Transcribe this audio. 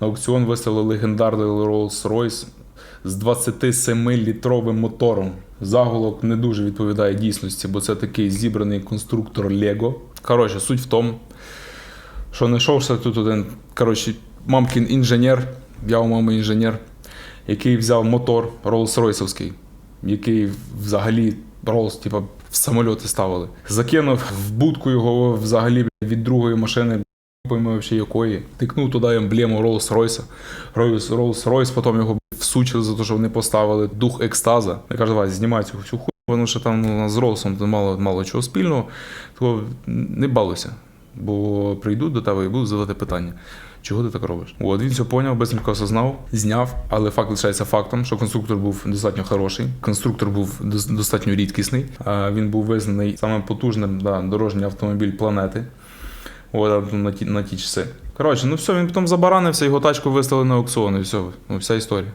На аукціон виставили легендарний Rolls-Royce з 27-літровим мотором. Заголовок не дуже відповідає дійсності, бо це такий зібраний конструктор Lego. Коротше, суть в тому, що знайшовся тут один, коротше, мамкін інженер, я у мами інженер, який взяв мотор Rolls-Royce'овський, який взагалі Rolls, типа, в самольоти ставили. Закинув в будку його взагалі від другої машини, пойми вообще якої. Тикнув туди емблему Rolls-Royce. Rolls- Rolls-Royce, потім його всучили за те, що вони поставили дух екстаза. Я кажу, давай, знімай цю всю хуйню, тому що там ну, з то мало, мало чого спільного. Того не балуйся. Бо прийдуть до тебе і будуть задавати питання. Чого ти так робиш? От він все поняв, безмірко осознав, зняв, але факт лишається фактом, що конструктор був достатньо хороший. Конструктор був достатньо рідкісний. Він був визнаний самим потужним да, дорожній автомобіль планети. От, на, ті, на ті часи. Коротше, ну все, він потім забаранився, його тачку виставили на аукціон, і все, ну, вся історія.